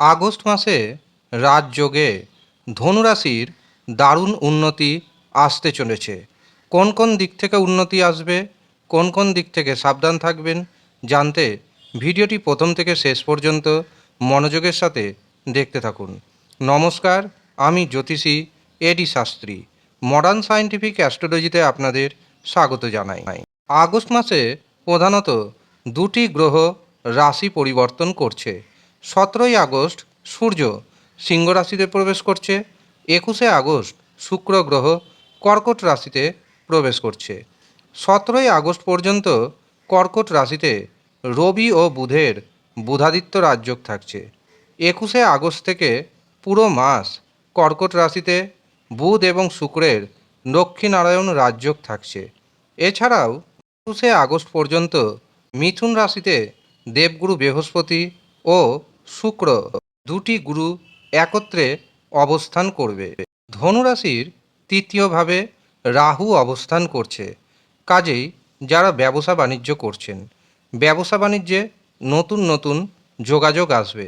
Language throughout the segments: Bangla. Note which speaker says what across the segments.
Speaker 1: আগস্ট মাসে রাজযোগে ধনুরাশির দারুণ উন্নতি আসতে চলেছে। কোন কোন দিক থেকে উন্নতি আসবে, কোন কোন দিক থেকে সাবধান থাকবেন জানতে ভিডিওটি প্রথম থেকে শেষ পর্যন্ত মনোযোগের সাথে দেখতে থাকুন। নমস্কার, আমি জ্যোতিষী A D Shastri. Modern scientific অ্যাস্ট্রোলজিতে আপনাদের স্বাগত জানাই। আগস্ট মাসে প্রধানত দুটি গ্রহ রাশি পরিবর্তন করছে। সতেরোই আগস্ট, সূর্য, সিংহ রাশিতে প্রবেশ করছে। একুশে আগস্ট, শুক্র গ্রহ, কর্কট রাশিতে প্রবেশ করছে। সতেরোই আগস্ট পর্যন্ত কর্কট রাশিতে রবি ও বুধের বুধাদিত্য রাজযোগ থাকছে। একুশে আগস্ট থেকে পুরো মাস কর্কট রাশিতে বুধ এবং শুক্রের লক্ষ্মীনারায়ণ রাজযোগ থাকছে। এছাড়াও একুশে আগস্ট পর্যন্ত মিথুন রাশিতে দেবগুরু বৃহস্পতি ও শুক্র দুটি গুরু একত্রে অবস্থান করবে। ধনুরাশির তৃতীয়ভাবে রাহু অবস্থান করছে। কাজেই যারা ব্যবসা বাণিজ্য করছেন, ব্যবসা বাণিজ্যে নতুন নতুন যোগাযোগ আসবে।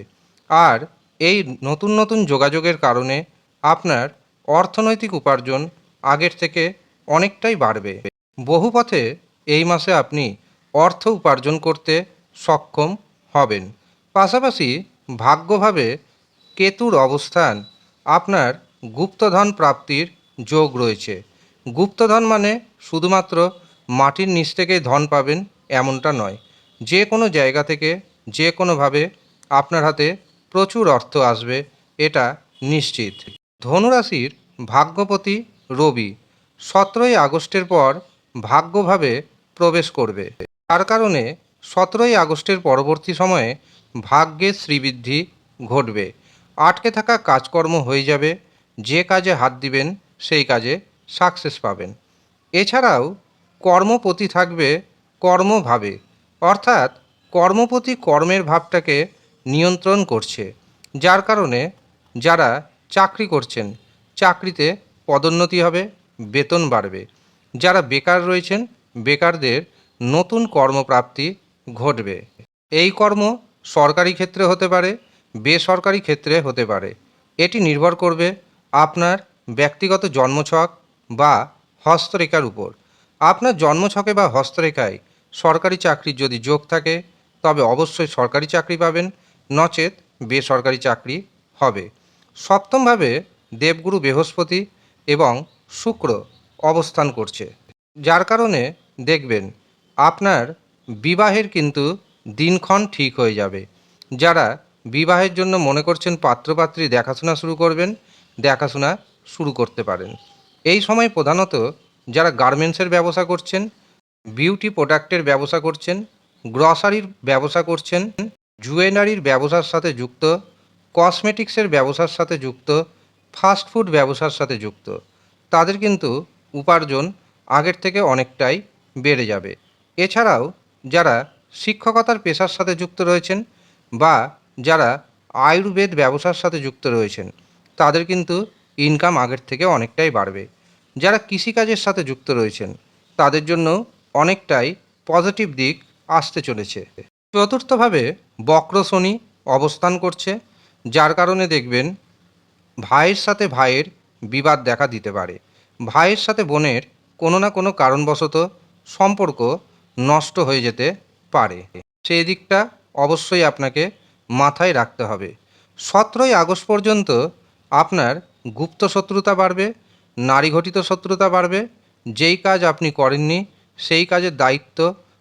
Speaker 1: আর এই নতুন নতুন যোগাযোগের কারণে আপনার অর্থনৈতিক উপার্জন আগের থেকে অনেকটাই বাড়বে। বহু পথে এই মাসে আপনি অর্থ উপার্জন করতে সক্ষম হবেন। পাশাপাশি ভাগ্যভাবে কেতুর অবস্থান, আপনার গুপ্তধন প্রাপ্তির যোগ রয়েছে। গুপ্তধন মানে শুধুমাত্র মাটির নিচ থেকেই ধন পাবেন এমনটা নয়। যে কোনো জায়গা থেকে যে কোনোভাবে আপনার হাতে প্রচুর অর্থ আসবে, এটা নিশ্চিত। ধনুরাশির ভাগ্যপতি রবি সতেরোই আগস্টের পর ভাগ্যভাবে প্রবেশ করবে। তার কারণে সতেরোই আগস্টের পরবর্তী সময়ে ভাগ্যে শ্রীবৃদ্ধি ঘটবে। আটকে থাকা কাজকর্ম হয়ে যাবে। যে কাজে হাত দিবেন, সেই কাজে সাকসেস পাবেন। এছাড়াও কর্মপতি থাকবে কর্মভাবে, অর্থাৎ কর্মপতি কর্মের ভাবটাকে নিয়ন্ত্রণ করছে। যার কারণে যারা চাকরি করছেন, চাকরিতে পদোন্নতি হবে, বেতন বাড়বে। যারা বেকার রয়েছেন, বেকারদের নতুন কর্মপ্রাপ্তি ঘটবে। এই কর্ম সরকারি ক্ষেত্রে হতে পারে, বেসরকারি ক্ষেত্রে হতে পারে। এটি নির্ভর করবে আপনার ব্যক্তিগত জন্মছক বা হস্তরেখার উপর। আপনার জন্মছকে বা হস্তরেখায় সরকারি চাকরির যদি যোগ থাকে, তবে অবশ্যই সরকারি চাকরি পাবেন, নচেত বেসরকারি চাকরি হবে। সপ্তমভাবে দেবগুরু বৃহস্পতি এবং শুক্র অবস্থান করছে। যার কারণে দেখবেন, আপনার বিবাহের কিন্তু দিনক্ষণ ঠিক হয়ে যাবে। যারা বিবাহের জন্য মনে করছেন পাত্রপাত্রী দেখাশোনা শুরু করবেন, দেখাশোনা শুরু করতে পারেন। এই সময় প্রধানত যারা গার্মেন্টসের ব্যবসা করছেন, বিউটি প্রোডাক্টের ব্যবসা করছেন, গ্রসারির ব্যবসা করছেন, জুয়েলারির ব্যবসার সাথে যুক্ত, কসমেটিক্সের ব্যবসার সাথে যুক্ত, ফাস্ট ফুড ব্যবসার সাথে যুক্ত, তাদের কিন্তু উপার্জন আগের থেকে অনেকটাই বেড়ে যাবে। এছাড়াও যারা শিক্ষকতার পেশার সাথে যুক্ত রয়েছেন বা যারা আয়ুর্বেদ ব্যবসার সাথে যুক্ত রয়েছেন, তাদের কিন্তু ইনকাম আগের থেকে অনেকটাই বাড়বে। যারা কৃষিকাজের সাথে যুক্ত রয়েছেন, তাদের জন্য অনেকটাই পজিটিভ দিক আসতে চলেছে। চতুর্থভাবে বক্র শনি অবস্থান করছে, যার কারণে দেখবেন ভাইয়ের সাথে ভাইয়ের বিবাদ দেখা দিতে পারে। ভাইয়ের সাথে বোনের কোনো না কোনো কারণবশত সম্পর্ক নষ্ট হয়ে যেতে পারে। সেই দিকটা অবশ্যই আপনাকে মাথায় রাখতে হবে। সতেরোই আগস্ট পর্যন্ত আপনার গুপ্ত শত্রুতা বাড়বে, নারী ঘটিত শত্রুতা বাড়বে, যেই কাজ আপনি করেননি, সেই কাজের দায়িত্ব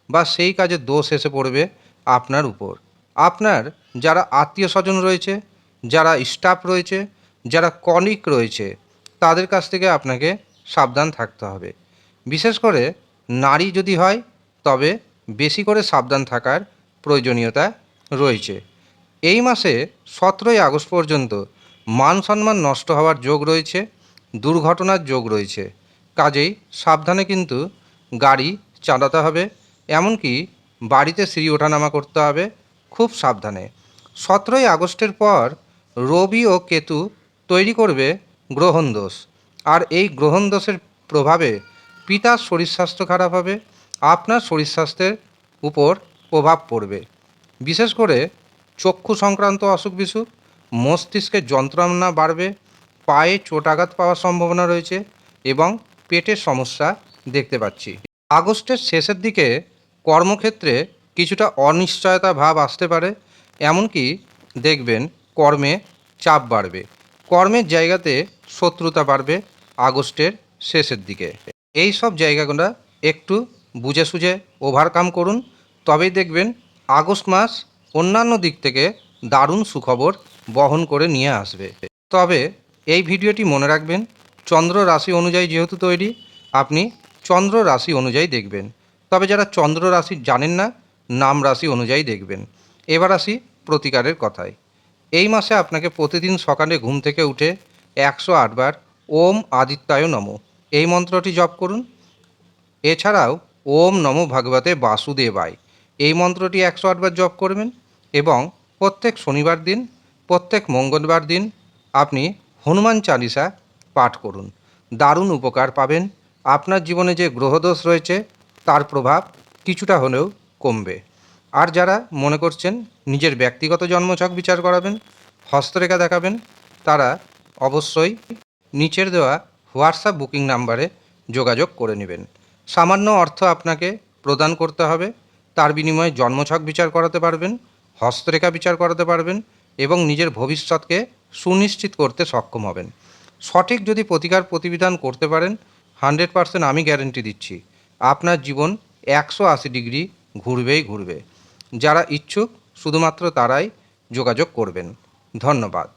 Speaker 1: বা সেই কাজের দোষ এসে পড়বে আপনার উপর। আপনার যারা আত্মীয় স্বজন রয়েছে, যারা স্টাফ রয়েছে, যারা কনিক রয়েছে, তাদের কাছ থেকে আপনাকে সাবধান থাকতে হবে। বিশেষ করে নারী যদি হয়, তবে বেশি করে সাবধান থাকার প্রয়োজনীয়তা রয়েছে। এই মাসে সতেরোই আগস্ট পর্যন্ত মান সম্মান নষ্ট হওয়ার যোগ রয়েছে, দুর্ঘটনার যোগ রয়েছে। কাজেই সাবধানে কিন্তু গাড়ি চালাতে হবে, এমনকি বাড়িতে সিঁড়ি ওঠানামা করতে হবে খুব সাবধানে। সতেরোই আগস্টের পর রবি ও কেতু তৈরি করবে গ্রহণ দোষ। আর এই গ্রহণ দোষের প্রভাবে পিতার শরীর স্বাস্থ্য খারাপ হবে আপনার শরীর স্বাস্থ্যের উপর প্রভাব পড়বে। বিশেষ করে চক্ষু সংক্রান্ত অসুখ বিসুখ, মস্তিষ্কের যন্ত্রণা বাড়বে, পায়ে চোটাঘাত পাওয়ার সম্ভাবনা রয়েছে এবং পেটের সমস্যা দেখতে পাচ্ছি। আগস্টের শেষের দিকে কর্মক্ষেত্রে কিছুটা অনিশ্চয়তা ভাব আসতে পারে, এমনকি দেখবেন কর্মে চাপ বাড়বে। কর্মের জায়গাতে শত্রুতা বাড়বে আগস্টের শেষের দিকে। এই সব জায়গাগুলো একটু বুঝে সুঝে ওভারকাম করুন। তবেই দেখবেন আগস্ট মাস অন্যান্য দিক থেকে দারুণ সুখবর বহন করে নিয়ে আসবে। তবে এই ভিডিওটি মনে রাখবেন, চন্দ্র রাশি অনুযায়ী যেহেতু তৈরি, আপনি চন্দ্র রাশি অনুযায়ী দেখবেন। তবে যারা চন্দ্র রাশি জানেন না, নাম রাশি অনুযায়ী দেখবেন। এবার আসি প্রতিকারের কথায়। এই মাসে আপনাকে প্রতিদিন সকালে ঘুম থেকে উঠে একশো আটবার ওম আদিত্যায় নম। এই মন্ত্রটি জপ করুন। এছাড়াও ওম নমো ভগবতে বাসুদেবায়। এই মন্ত্রটি একশো আটবার জপ করবেন এবং প্রত্যেক শনিবার দিন, প্রত্যেক মঙ্গলবার দিন আপনি হনুমান চালিসা পাঠ করুন। দারুণ উপকার পাবেন। আপনার জীবনে যে গ্রহদোষ রয়েছে, তার প্রভাব কিছুটা হলেও কমবে। আর যারা মনে করছেন নিজের ব্যক্তিগত জন্মছক বিচার করাবেন, হস্তরেখা দেখাবেন, তারা অবশ্যই নিচের দেওয়া হোয়াটসঅ্যাপ বুকিং নাম্বারে যোগাযোগ করে নেবেন। সামান্য অর্থ আপনাকে প্রদান করতে হবে। তার বিনিময়ে জন্মছক বিচার করাতে পারবেন, হস্তরেখা বিচার করাতে পারবেন এবং নিজের ভবিষ্যৎকে সুনিশ্চিত করতে সক্ষম হবেন। সঠিক যদি প্রতিকার প্রতিবিধান করতে পারেন, হান্ড্রেড পারসেন্ট আমি গ্যারেন্টি দিচ্ছি। আপনার জীবন একশো আশি ডিগ্রি ঘুরবেই ঘুরবে। যারা ইচ্ছুক, শুধুমাত্র তারাই যোগাযোগ করবেন। ধন্যবাদ।